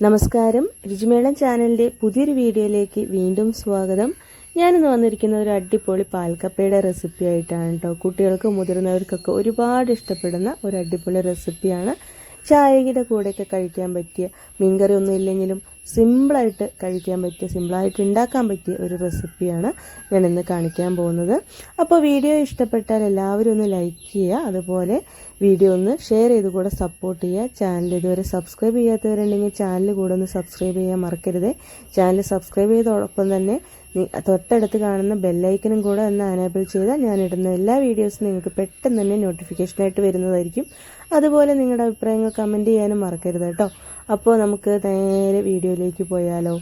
നമസ്കാരം. രുചിമേളം ചാനലിന്റെ പുതിയൊരു വീഡിയോയിലേക്ക് വീണ്ടും സ്വാഗതം. ഞാനിന്ന് വന്നിരിക്കുന്ന ഒരു അടിപൊളി പാൽക്കപ്പയുടെ റെസിപ്പി ആയിട്ടാണ് കേട്ടോ കുട്ടികൾക്കും മുതിർന്നവർക്കൊക്കെ ഒരുപാട് ഇഷ്ടപ്പെടുന്ന ഒരു അടിപൊളി റെസിപ്പിയാണ് ചായയുടെ കൂടെയൊക്കെ കഴിക്കാൻ പറ്റിയ മീൻകറി ഒന്നും ഇല്ലെങ്കിലും സിമ്പിളായിട്ട് കഴിക്കാൻ പറ്റിയ സിമ്പിളായിട്ട് ഉണ്ടാക്കാൻ പറ്റിയ ഒരു റെസിപ്പിയാണ് ഞാൻ ഇന്ന് കാണിക്കാൻ പോകുന്നത്. അപ്പോൾ വീഡിയോ ഇഷ്ടപ്പെട്ടാൽ എല്ലാവരും ഒന്ന് ലൈക്ക് ചെയ്യുക അതുപോലെ വീഡിയോ ഒന്ന് ഷെയർ ചെയ്ത് കൂടെ സപ്പോർട്ട് ചെയ്യുക. ചാനൽ ഇതുവരെ സബ്സ്ക്രൈബ് ചെയ്യാത്തവരുണ്ടെങ്കിൽ ചാനൽ കൂടെ ഒന്ന് സബ്സ്ക്രൈബ് ചെയ്യാൻ മറക്കരുത്. ചാനൽ സബ്സ്ക്രൈബ് ചെയ്തോടൊപ്പം തന്നെ തൊട്ടടുത്ത് കാണുന്ന ബെല്ലൈക്കനും കൂടെ ഒന്ന് അനേബിൾ ചെയ്താൽ ഞാനിടുന്ന എല്ലാ വീഡിയോസും നിങ്ങൾക്ക് പെട്ടെന്ന് തന്നെ നോട്ടിഫിക്കേഷനായിട്ട് വരുന്നതായിരിക്കും. അതുപോലെ നിങ്ങളുടെ അഭിപ്രായങ്ങൾ കമന്റ് ചെയ്യാനും മറക്കരുത് കേട്ടോ. അപ്പോൾ നമുക്ക് നേരെ വീഡിയോയിലേക്ക് പോയാലോ.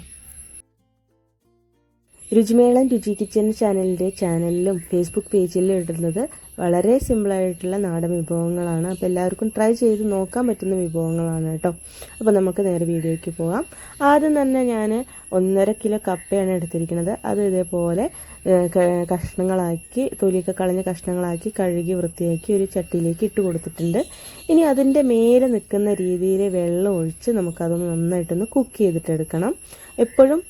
രുചിമേളം രുചി കിച്ചൻ ചാനലിന്റെ ചാനലിലും ഫേസ്ബുക്ക് പേജിലും ഇടുന്നത് വളരെ സിമ്പിളായിട്ടുള്ള നാടൻ വിഭവങ്ങളാണ്. അപ്പോൾ എല്ലാവർക്കും ട്രൈ ചെയ്ത് നോക്കാൻ പറ്റുന്ന വിഭവങ്ങളാണ് കേട്ടോ. അപ്പോൾ നമുക്ക് നേരെ വീഡിയോയ്ക്ക് പോകാം. ആദ്യം തന്നെ ഞാൻ ഒന്നര കിലോ കപ്പയാണ് എടുത്തിരിക്കുന്നത്. അത് ഇതേപോലെ കഷ്ണങ്ങളാക്കി തൊലിയൊക്കെ കളഞ്ഞ കഷ്ണങ്ങളാക്കി കഴുകി വൃത്തിയാക്കി ഒരു ചട്ടിയിലേക്ക് ഇട്ട് കൊടുത്തിട്ടുണ്ട്. ഇനി അതിന്റെ മേലെ നിൽക്കുന്ന രീതിയിൽ വെള്ളം ഒഴിച്ച് നമുക്കതൊന്ന് നന്നായിട്ടൊന്ന് കുക്ക് ചെയ്തിട്ടെടുക്കണം. എപ്പോഴും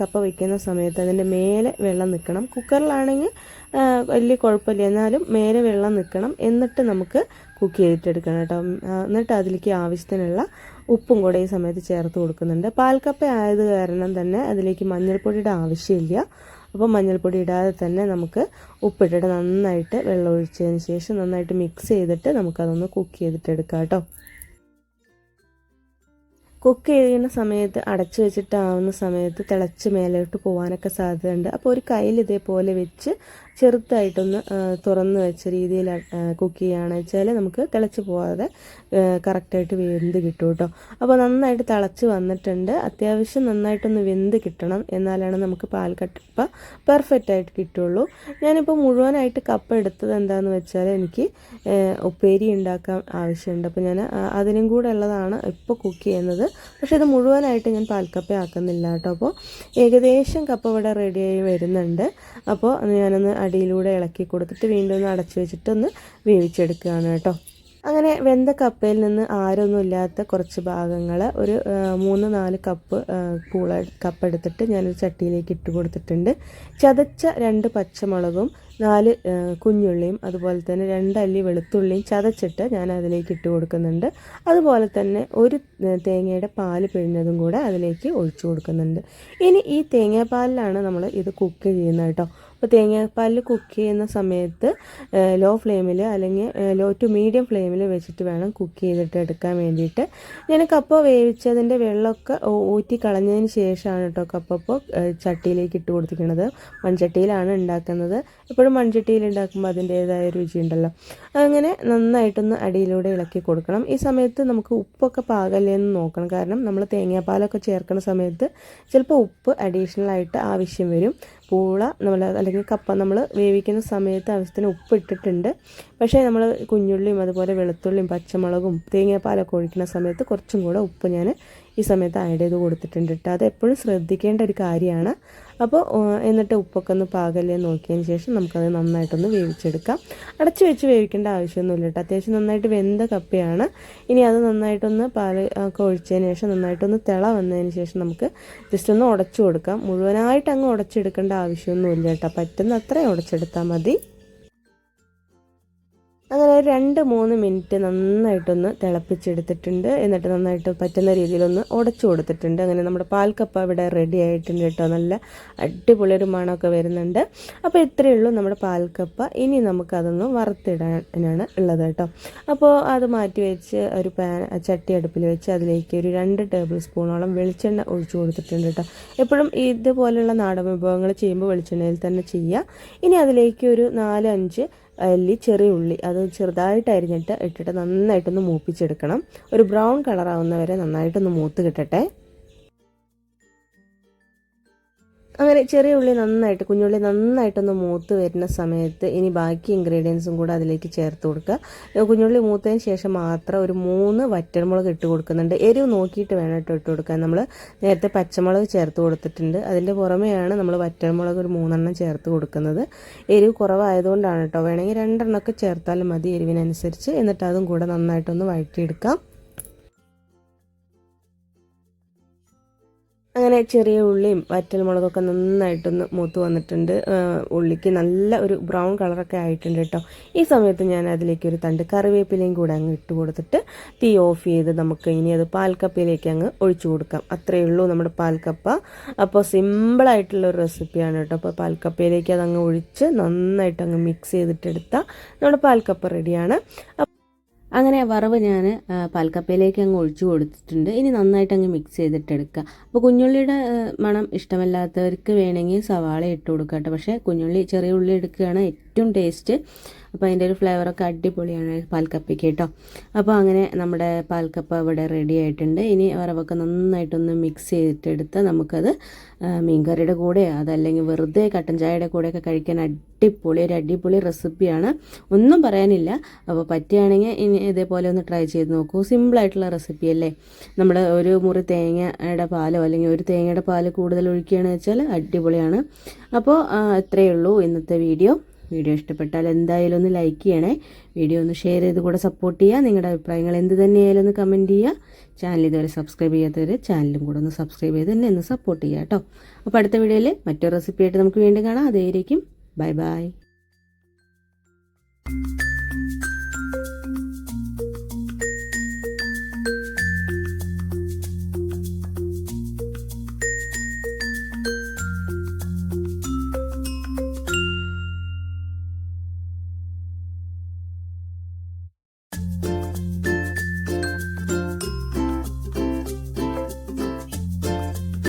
കപ്പ വയ്ക്കുന്ന സമയത്ത് അതിന്റെ മേലെ വെള്ളം നിൽക്കണം. കുക്കറിലാണെങ്കിൽ വലിയ കുഴപ്പമില്ല. എന്നാലും മേലെ വെള്ളം നിൽക്കണം എന്നിട്ട് നമുക്ക് കുക്ക് ചെയ്തിട്ടെടുക്കണം കേട്ടോ. എന്നിട്ട് അതിലേക്ക് ആവശ്യത്തിനുള്ള ഉപ്പും കൂടെ ഈ സമയത്ത് ചേർത്ത് കൊടുക്കുന്നുണ്ട്. പാൽക്കപ്പ ആയത് കാരണം തന്നെ അതിലേക്ക് മഞ്ഞൾപ്പൊടിയുടെ ആവശ്യമില്ല. അപ്പോൾ മഞ്ഞൾപ്പൊടി ഇടാതെ തന്നെ നമുക്ക് ഉപ്പിട്ടിട്ട് നന്നായിട്ട് വെള്ളം ഒഴിച്ചതിന് ശേഷം നന്നായിട്ട് മിക്സ് ചെയ്തിട്ട് നമുക്കതൊന്ന് കുക്ക് ചെയ്തിട്ടെടുക്കാം കേട്ടോ. കുക്ക് ചെയ്യുന്ന സമയത്ത് അടച്ചു വെച്ചിട്ടാവുന്ന സമയത്ത് തിളച്ച് മേലോട്ട് പോകാനൊക്കെ സാധ്യതയുണ്ട്. അപ്പോൾ ഒരു കയ്യിൽ ഇതേപോലെ വെച്ച് ചെറുതായിട്ടൊന്ന് തുറന്ന് വെച്ച രീതിയിൽ കുക്ക് ചെയ്യുകയാണെന്ന് വെച്ചാൽ നമുക്ക് തിളച്ച് പോകാതെ കറക്റ്റായിട്ട് വെന്ത് കിട്ടും കേട്ടോ. അപ്പോൾ നന്നായിട്ട് തിളച്ച് വന്നിട്ടുണ്ട്. അത്യാവശ്യം നന്നായിട്ടൊന്ന് വെന്ത് കിട്ടണം. എന്നാലാണ് നമുക്ക് പാൽക്കപ്പ പെർഫെക്റ്റ് ആയിട്ട് കിട്ടുള്ളൂ. ഞാനിപ്പോൾ മുഴുവനായിട്ട് കപ്പ എടുത്തത് എന്താണെന്ന് വെച്ചാൽ എനിക്ക് ഉപ്പേരി ഉണ്ടാക്കാൻ ആവശ്യമുണ്ട്. അപ്പോൾ ഞാൻ അതിനും കൂടെ ഉള്ളതാണ് ഇപ്പോൾ കുക്ക് ചെയ്യുന്നത്. പക്ഷേ ഇത് മുഴുവനായിട്ട് ഞാൻ പാൽക്കപ്പ ആക്കുന്നില്ല കേട്ടോ. അപ്പോൾ ഏകദേശം കപ്പ ഇവിടെ റെഡിയായി വരുന്നുണ്ട്. അപ്പോൾ ഞാനൊന്ന് അടിയിലൂടെ ഇളക്കി കൊടുത്തിട്ട് വീണ്ടും ഒന്ന് അടച്ചു വെച്ചിട്ടൊന്ന് വേവിച്ചെടുക്കുകയാണ് കേട്ടോ. അങ്ങനെ വെന്ത കപ്പയിൽ നിന്ന് ആരൊന്നും ഇല്ലാത്ത കുറച്ച് ഭാഗങ്ങൾ ഒരു മൂന്ന് നാല് കപ്പ് കൂള കപ്പ് എടുത്തിട്ട് ഞാനൊരു ചട്ടിയിലേക്ക് ഇട്ട് കൊടുത്തിട്ടുണ്ട്. ചതച്ച രണ്ട് പച്ചമുളകും നാല് കുഞ്ഞുള്ളിയും അതുപോലെ തന്നെ രണ്ടല്ലി വെളുത്തുള്ളിയും ചതച്ചിട്ട് ഞാൻ അതിലേക്ക് ഇട്ട് കൊടുക്കുന്നുണ്ട്. അതുപോലെ തന്നെ ഒരു തേങ്ങയുടെ പാൽ പിഴിഞ്ഞതും കൂടെ അതിലേക്ക് ഒഴിച്ചു കൊടുക്കുന്നുണ്ട്. ഇനി ഈ തേങ്ങാപ്പാലിലാണ് നമ്മൾ ഇത് കുക്ക് ചെയ്യുന്നത് കേട്ടോ. അപ്പോൾ തേങ്ങാപ്പാലിൽ കുക്ക് ചെയ്യുന്ന സമയത്ത് ലോ ഫ്ലെയിമിൽ അല്ലെങ്കിൽ ലോ ടു മീഡിയം ഫ്ലെയിമിൽ വെച്ചിട്ട് വേണം കുക്ക് ചെയ്തിട്ട് എടുക്കാൻ വേണ്ടിയിട്ട്. ഞാൻ കപ്പ വേവിച്ചതിന്റെ വെള്ളമൊക്കെ ഊറ്റി കളഞ്ഞതിന് ശേഷമാണ് കേട്ടോ കപ്പപ്പോൾ ചട്ടിയിലേക്ക് ഇട്ട് കൊടുത്തിരിക്കുന്നത്. മൺചട്ടിയിലാണ് ഉണ്ടാക്കുന്നത്. എപ്പോഴും മൺചട്ടിയിൽ ഉണ്ടാക്കുമ്പോൾ അതിന്റേതായ രുചി ഉണ്ടല്ലോ. അങ്ങനെ നന്നായിട്ടൊന്ന് അടിയിലൂടെ ഇളക്കി കൊടുക്കണം. ഈ സമയത്ത് നമുക്ക് ഉപ്പൊക്കെ പാകല്ലേ എന്ന് നോക്കണം. കാരണം നമ്മൾ തേങ്ങാപ്പാലൊക്കെ ചേർക്കുന്ന സമയത്ത് ചിലപ്പോൾ ഉപ്പ് അഡീഷണൽ ആയിട്ട് ആവശ്യം വരും. പൂള നമ്മൾ അല്ലെങ്കിൽ കപ്പ നമ്മൾ വേവിക്കുന്ന സമയത്ത് ആവശ്യത്തിന് ഉപ്പിട്ടിട്ടുണ്ട്. പക്ഷേ നമ്മൾ കുഞ്ഞുള്ളിയും അതുപോലെ വെളുത്തുള്ളിയും പച്ചമുളകും തേങ്ങാപ്പാലൊക്കെ ഒഴിക്കുന്ന സമയത്ത് കുറച്ചും കൂടെ ഉപ്പ് ഞാൻ ഈ സമയത്ത് ആഡ് ചെയ്ത് കൊടുത്തിട്ടുണ്ട് കേട്ടോ അതെപ്പോഴും ശ്രദ്ധിക്കേണ്ട ഒരു കാര്യമാണ്. അപ്പോൾ എന്നിട്ട് ഉപ്പൊക്കെ ഒന്ന് പാകല്ലേ നോക്കിയതിന് ശേഷം നമുക്കത് നന്നായിട്ടൊന്ന് വേവിച്ചെടുക്കാം. അടച്ചു വെച്ച് വേവിക്കേണ്ട ആവശ്യമൊന്നുമില്ല കേട്ടോ അത്യാവശ്യം നന്നായിട്ട് വെന്ത കപ്പയാണ്. ഇനി അത് നന്നായിട്ടൊന്ന് പാൽ ഒക്കെ ഒഴിച്ചതിന് ശേഷം നന്നായിട്ടൊന്ന് തിള വന്നതിന് ശേഷം നമുക്ക് ജസ്റ്റ് ഒന്ന് ഉടച്ചു കൊടുക്കാം. മുഴുവനായിട്ട് അങ്ങ് ഉടച്ചെടുക്കേണ്ട ആവശ്യമൊന്നുമില്ല കേട്ടോ പറ്റുന്ന അത്രയും ഉടച്ചെടുത്താൽ മതി. അങ്ങനെ രണ്ട് മൂന്ന് മിനിറ്റ് നന്നായിട്ടൊന്ന് തിളപ്പിച്ചെടുത്തിട്ടുണ്ട്. എന്നിട്ട് നന്നായിട്ട് പറ്റുന്ന രീതിയിലൊന്ന് ഉടച്ചു കൊടുത്തിട്ടുണ്ട്. അങ്ങനെ നമ്മുടെ പാൽക്കപ്പ ഇവിടെ റെഡി ആയിട്ടുണ്ട് കേട്ടോ. നല്ല അടിപൊളി ഒരു മണമൊക്കെ വരുന്നുണ്ട്. അപ്പോൾ ഇത്രയേ ഉള്ളൂ നമ്മുടെ പാൽക്കപ്പ. ഇനി നമുക്കതൊന്ന് വറുത്തിടാനാണ് ഉള്ളത് കേട്ടോ. അപ്പോൾ അത് മാറ്റി വെച്ച് ഒരു പാൻ ചട്ടി അടുപ്പിൽ വെച്ച് അതിലേക്ക് ഒരു രണ്ട് ടേബിൾ സ്പൂണോളം വെളിച്ചെണ്ണ ഒഴിച്ചു കൊടുത്തിട്ടുണ്ട് കേട്ടോ. എപ്പോഴും ഇതുപോലെയുള്ള നാടൻ വിഭവങ്ങൾ ചെയ്യുമ്പോൾ വെളിച്ചെണ്ണയിൽ തന്നെ ചെയ്യുക. ഇനി അതിലേക്ക് ഒരു നാല് അഞ്ച് അല്ലി ചെറിയ ഉള്ളി അത് ചെറുതായിട്ട് അരിഞ്ഞിട്ട് ഇട്ടിട്ട് നന്നായിട്ടൊന്ന് മൂപ്പിച്ചെടുക്കണം. ഒരു ബ്രൗൺ കളർ ആവുന്നവരെ നന്നായിട്ടൊന്ന് മൂത്ത് കിട്ടട്ടെ. അങ്ങനെ ചെറിയ ഉള്ളി നന്നായിട്ട് കുഞ്ഞുള്ളി നന്നായിട്ടൊന്ന് മൂത്ത് വരുന്ന സമയത്ത് ഇനി ബാക്കി ഇൻഗ്രീഡിയൻസും കൂടെ അതിലേക്ക് ചേർത്ത് കൊടുക്കുക. കുഞ്ഞുള്ളി മൂത്തതിന് ശേഷം മാത്രം ഒരു മൂന്ന് വറ്റൽമുളക് ഇട്ട് കൊടുക്കുന്നുണ്ട്. എരിവ് നോക്കിയിട്ട് വേണം ഇട്ട് ഇട്ട് കൊടുക്കാൻ. നമ്മൾ നേരത്തെ പച്ചമുളക് ചേർത്ത് കൊടുത്തിട്ടുണ്ട്. അതിന്റെ പുറമെയാണ് നമ്മൾ വറ്റൽമുളക് ഒരു മൂന്നെണ്ണം ചേർത്ത് കൊടുക്കുന്നത്. എരിവ് കുറവായതുകൊണ്ടാണ് കേട്ടോ. വേണമെങ്കിൽ രണ്ടെണ്ണമൊക്കെ ചേർത്താലും മതി എരിവിനനുസരിച്ച്. എന്നിട്ട് അതും കൂടെ നന്നായിട്ടൊന്ന് വഴറ്റിയെടുക്കാം. അങ്ങനെ ചെറിയ ഉള്ളിയും വറ്റൽമുളകൊക്കെ നന്നായിട്ടൊന്ന് മൂത്ത് വന്നിട്ടുണ്ട്. ഉള്ളിക്ക് നല്ല ഒരു ബ്രൗൺ കളറൊക്കെ ആയിട്ടുണ്ട് കേട്ടോ. ഈ സമയത്ത് ഞാൻ അതിലേക്ക് ഒരു തണ്ട് കറിവേപ്പിലയും കൂടെ അങ്ങ് ഇട്ട് കൊടുത്തിട്ട് തീ ഓഫ് ചെയ്ത് നമുക്ക് ഇനി അത് പാൽക്കപ്പയിലേക്ക് അങ്ങ് ഒഴിച്ചു കൊടുക്കാം. അത്രയേ ഉള്ളൂ നമ്മുടെ പാൽക്കപ്പ. അപ്പോൾ സിമ്പിളായിട്ടുള്ള ഒരു റെസിപ്പിയാണ് കേട്ടോ. അപ്പോൾ പാൽക്കപ്പയിലേക്ക് അതങ്ങ് ഒഴിച്ച് നന്നായിട്ട് അങ്ങ് മിക്സ് ചെയ്തിട്ടെടുത്താൽ നമ്മുടെ പാൽക്കപ്പ റെഡിയാണ്. അങ്ങനെ വറവ് ഞാൻ പാൽക്കപ്പയിലേക്ക് അങ്ങ് ഒഴിച്ചു കൊടുത്തിട്ടുണ്ട്. ഇനി നന്നായിട്ട് അങ്ങ് മിക്സ് ചെയ്തിട്ടെടുക്കുക. അപ്പോൾ കുഞ്ഞുള്ളിയുടെ മണം ഇഷ്ടമല്ലാത്തവർക്ക് വേണമെങ്കിൽ സവാള ഇട്ട് കൊടുക്കാം കേട്ടോ പക്ഷേ കുഞ്ഞുള്ളി ചെറിയ ഉള്ളി എടുക്കുകയാണ് ഏറ്റവും ടേസ്റ്റ് അപ്പോൾ അതിന്റെ ഒരു ഫ്ലേവറൊക്കെ അടിപൊളിയാണ് പാൽക്കപ്പയ്ക്ക് കേട്ടോ. അപ്പോൾ അങ്ങനെ നമ്മുടെ പാൽക്കപ്പ ഇവിടെ റെഡി ആയിട്ടുണ്ട്. ഇനി വറവൊക്കെ നന്നായിട്ടൊന്ന് മിക്സ് ചെയ്തിട്ടെടുത്ത് നമുക്കത് മീൻകറിയുടെ കൂടെ അതല്ലെങ്കിൽ വെറുതെ കട്ടൻ ചായയുടെ കൂടെയൊക്കെ കഴിക്കാൻ അടിപൊളി ഒരു അടിപൊളി റെസിപ്പിയാണ് ഒന്നും പറയാനില്ല. അപ്പോൾ പറ്റുകയാണെങ്കിൽ ഇനി ഇതേപോലെ ഒന്ന് ട്രൈ ചെയ്ത് നോക്കൂ. സിമ്പിളായിട്ടുള്ള റെസിപ്പി അല്ലേ? നമ്മൾ ഒരു മുറി തേങ്ങയുടെ പാലോ അല്ലെങ്കിൽ ഒരു തേങ്ങയുടെ പാൽ കൂടുതൽ ഒഴിക്കുകയാണെന്ന് വെച്ചാൽ അടിപൊളിയാണ്. അപ്പോൾ ഇത്രയേ ഉള്ളൂ ഇന്നത്തെ വീഡിയോ വീഡിയോ ഇഷ്ടപ്പെട്ടാൽ എന്തായാലും ഒന്ന് ലൈക്ക് ചെയ്യണേ. വീഡിയോ ഒന്ന് ഷെയർ ചെയ്ത് കൂടെ സപ്പോർട്ട് ചെയ്യുക. നിങ്ങളുടെ അഭിപ്രായങ്ങൾ എന്ത് തന്നെയായാലും ഒന്ന് കമന്റ് ചെയ്യുക. ചാനൽ ഇതുവരെ സബ്സ്ക്രൈബ് ചെയ്യാത്തവർ ചാനലും കൂടെ ഒന്ന് സബ്സ്ക്രൈബ് ചെയ്ത് തന്നെ ഒന്ന് സപ്പോർട്ട് ചെയ്യുക കേട്ടോ. അപ്പോൾ അടുത്ത വീഡിയോയിൽ മറ്റൊരു റെസിപ്പിയായിട്ട് നമുക്ക് വീണ്ടും കാണാം. അതേയിരിക്കും. Bye bye